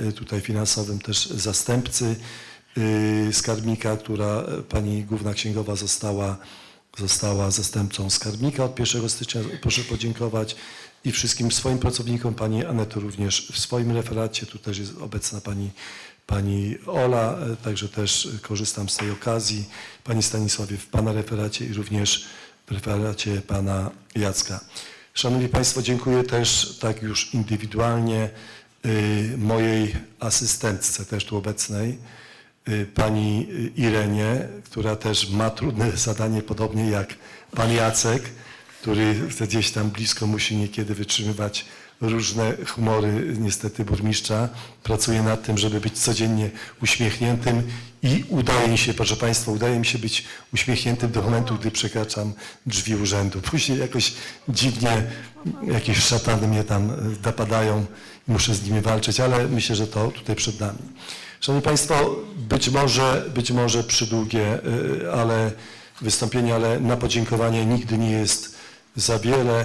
y, tutaj finansowym też zastępcy y, skarbnika, która e, pani główna księgowa została, została zastępcą skarbnika od 1 stycznia. Proszę podziękować i wszystkim swoim pracownikom, pani Aneto również w swoim referacie, tu też jest obecna pani, pani Ola, e, także też korzystam z tej okazji, pani Stanisławie w pana referacie i również w referacie pana Jacka. Szanowni Państwo, dziękuję też tak już indywidualnie mojej asystentce też tu obecnej, y, pani Irenie, która też ma trudne zadanie, podobnie jak pan Jacek, który gdzieś tam blisko musi niekiedy wytrzymywać różne humory niestety burmistrza. Pracuje nad tym, żeby być codziennie uśmiechniętym i udaje mi się, proszę Państwa, udaje mi się być uśmiechniętym do momentu, gdy przekraczam drzwi urzędu. Później jakoś dziwnie jakieś szatany mnie tam napadają i muszę z nimi walczyć, ale myślę, że to tutaj przed nami. Szanowni Państwo, być może, być może przydługie, y, ale wystąpienie, ale na podziękowanie nigdy nie jest za wiele.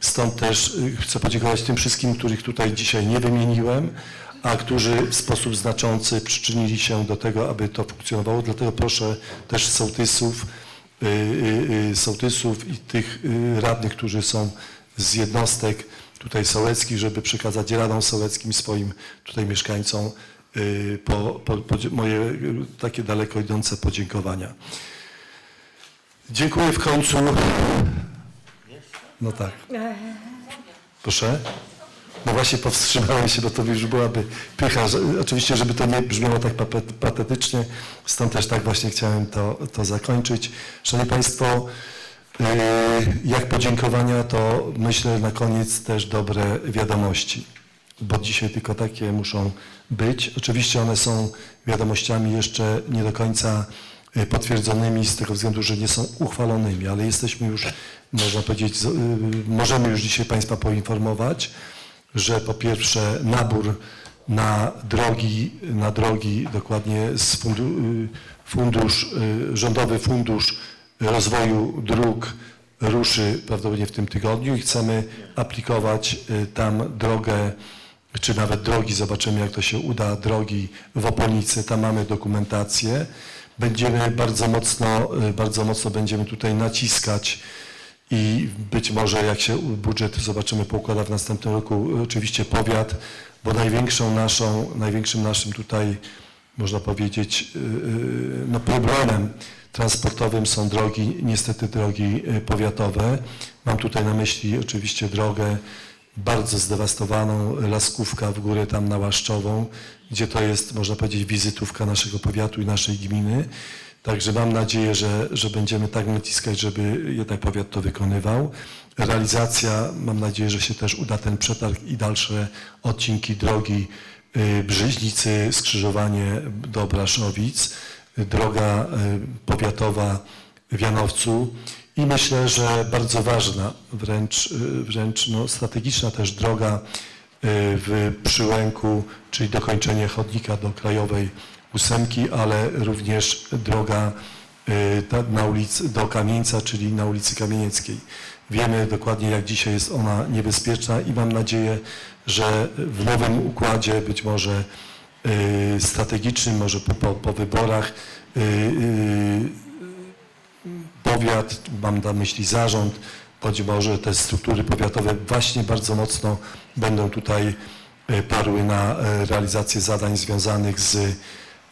Stąd też y, chcę podziękować tym wszystkim, których tutaj dzisiaj nie wymieniłem, a którzy w sposób znaczący przyczynili się do tego, aby to funkcjonowało. Dlatego proszę też sołtysów, y, y, sołtysów i tych radnych, którzy są z jednostek tutaj sołeckich, żeby przekazać radom sołeckim swoim tutaj mieszkańcom po, po, po, moje takie daleko idące podziękowania. Dziękuję w końcu. No tak. Proszę? No właśnie powstrzymałem się, bo to już byłaby pycha. Oczywiście, żeby to nie brzmiało tak patetycznie, stąd też tak właśnie chciałem to, to zakończyć. Szanowni Państwo, yy, jak podziękowania, to myślę na koniec też dobre wiadomości, bo dzisiaj tylko takie muszą być. Oczywiście one są wiadomościami jeszcze nie do końca y, potwierdzonymi z tego względu, że nie są uchwalonymi, ale jesteśmy już, można powiedzieć, y, możemy już dzisiaj Państwa poinformować, że po pierwsze nabór na drogi, na drogi dokładnie z fundu, y, fundusz, rządowy fundusz rozwoju dróg ruszy prawdopodobnie w tym tygodniu i chcemy aplikować tam drogę, czy nawet drogi, zobaczymy jak to się uda, drogi w Opolnicy, tam mamy dokumentację. Będziemy bardzo mocno, y, bardzo mocno będziemy tutaj naciskać i być może jak się budżet zobaczymy poukłada w następnym roku, oczywiście powiat, bo największą naszą, największym naszym tutaj można powiedzieć yy, no problemem transportowym są drogi, niestety drogi powiatowe. Mam tutaj na myśli oczywiście drogę bardzo zdewastowaną, Laskówka w górę tam na Łaszczową, gdzie to jest można powiedzieć wizytówka naszego powiatu i naszej gminy. Także mam nadzieję, że, że będziemy tak naciskać, żeby jednak powiat to wykonywał. Realizacja, mam nadzieję, że się też uda ten przetarg i dalsze odcinki drogi y, Brzyźnicy, skrzyżowanie do Braszowic, droga y, powiatowa w Janowcu i myślę, że bardzo ważna, wręcz, y, wręcz no, strategiczna też droga y, w Przyłęku, czyli dokończenie chodnika do Krajowej Ósemki, ale również droga y, na ulicy, do Kamieńca, czyli na ulicy Kamienieckiej. Wiemy dokładnie, jak dzisiaj jest ona niebezpieczna i mam nadzieję, że w nowym układzie, być może strategicznym, może po, po, po wyborach, powiat, mam na myśli zarząd, bądź może te struktury powiatowe właśnie bardzo mocno będą tutaj e, parły na e, realizację zadań związanych z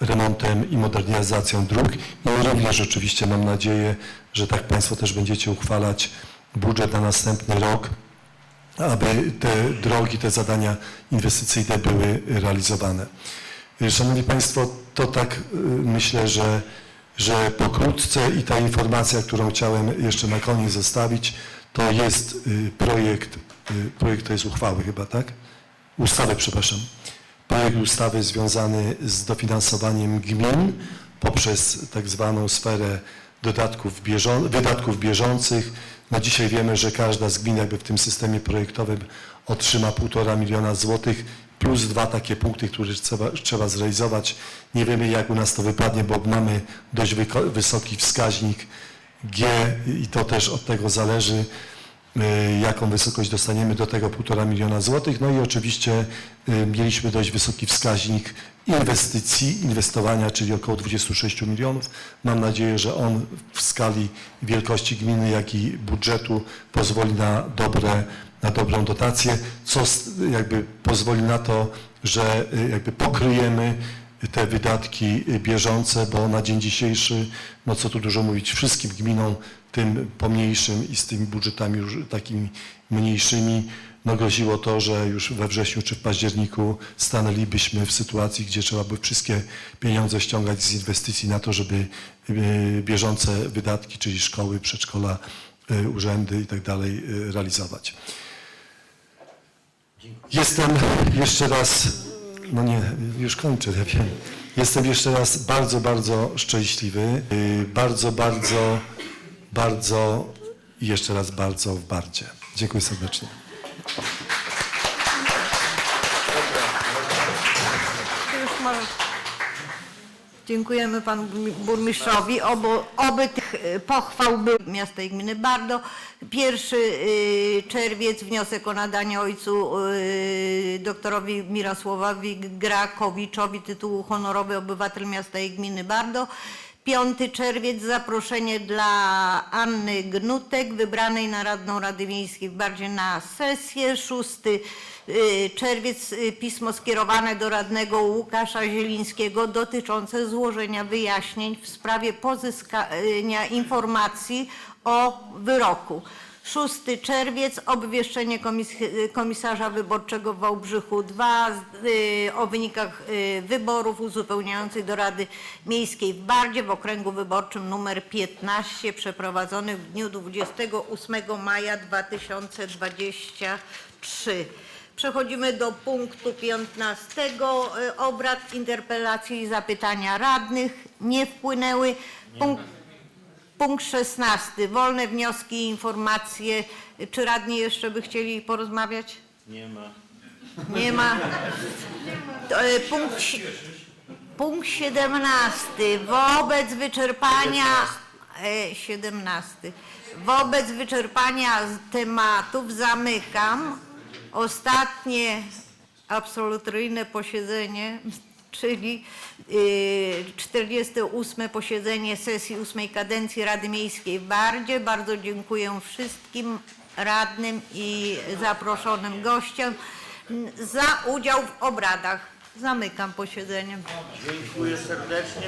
remontem i modernizacją dróg. I również oczywiście mam nadzieję, że tak Państwo też będziecie uchwalać budżet na następny rok, aby te drogi, te zadania inwestycyjne były realizowane. Y, Szanowni Państwo, to tak myślę, że, że pokrótce i ta informacja, którą chciałem jeszcze na koniec zostawić, to jest y, projekt, y, projekt to jest uchwały chyba, tak? Ustawy, przepraszam. Projekt ustawy związany z dofinansowaniem gmin poprzez tak zwaną sferę dodatków bieżą, wydatków bieżących. No dzisiaj wiemy, że każda z gmin jakby w tym systemie projektowym otrzyma 1,5 miliona złotych plus dwa takie punkty, które trzeba, trzeba zrealizować. Nie wiemy jak u nas to wypadnie, bo mamy dość wysoki wskaźnik G i to też od tego zależy. Y, jaką wysokość dostaniemy do tego 1,5 miliona złotych. No i oczywiście y, mieliśmy dość wysoki wskaźnik inwestycji, inwestowania, czyli około 26 milionów. Mam nadzieję, że on w skali wielkości gminy, jak i budżetu pozwoli na dobre, na dobrą dotację, co jakby pozwoli na to, że y, jakby pokryjemy te wydatki bieżące, bo na dzień dzisiejszy, no co tu dużo mówić, wszystkim gminom, tym pomniejszym i z tymi budżetami już takimi mniejszymi, no groziło to, że już we wrześniu czy w październiku stanęlibyśmy w sytuacji, gdzie trzeba by wszystkie pieniądze ściągać z inwestycji na to, żeby y, bieżące wydatki, czyli szkoły, przedszkola, y, urzędy i tak dalej y, realizować. Jestem jeszcze raz, no nie, już kończę, ja wiem. Jestem jeszcze raz bardzo, bardzo szczęśliwy, y, bardzo, bardzo, bardzo i jeszcze raz bardzo w bardzie. Dziękuję serdecznie. To już może... Dziękujemy panu burmi- burmistrzowi. Oby, oby tych y, pochwał był miasta i gminy Bardo. Pierwszy y, czerwiec wniosek o nadanie ojcu y, doktorowi Mirosławowi Grakowiczowi tytułu honorowy obywatel miasta i gminy Bardo. 5 czerwiec zaproszenie dla Anny Gnutek, wybranej na radną Rady Miejskiej w Bardzie na sesję. 6 y, czerwiec y, pismo skierowane do radnego Łukasza Zielińskiego dotyczące złożenia wyjaśnień w sprawie pozyskania informacji o wyroku. 6 czerwiec obwieszczenie komis komisarza wyborczego w Wałbrzychu 2 y, o wynikach y, wyborów uzupełniających do Rady Miejskiej w Bardzie w okręgu wyborczym numer 15 przeprowadzonych w dniu 28 maja 2023. Przechodzimy do punktu 15 y, obrad, interpelacji i zapytania radnych. Nie wpłynęły. Punkt, punkt 16. Wolne wnioski i informacje. Czy radni jeszcze by chcieli porozmawiać? Nie ma. Nie ma. To, y, punkt, si- punkt 17. Wobec wyczerpania. e, 17. Wobec wyczerpania z- tematów zamykam ostatnie absolutoryjne posiedzenie, czyli y, 48 posiedzenie sesji 8 kadencji Rady Miejskiej w Bardzie. Bardzo dziękuję wszystkim radnym i zaproszonym gościom za udział w obradach. Zamykam posiedzenie. Dziękuję serdecznie.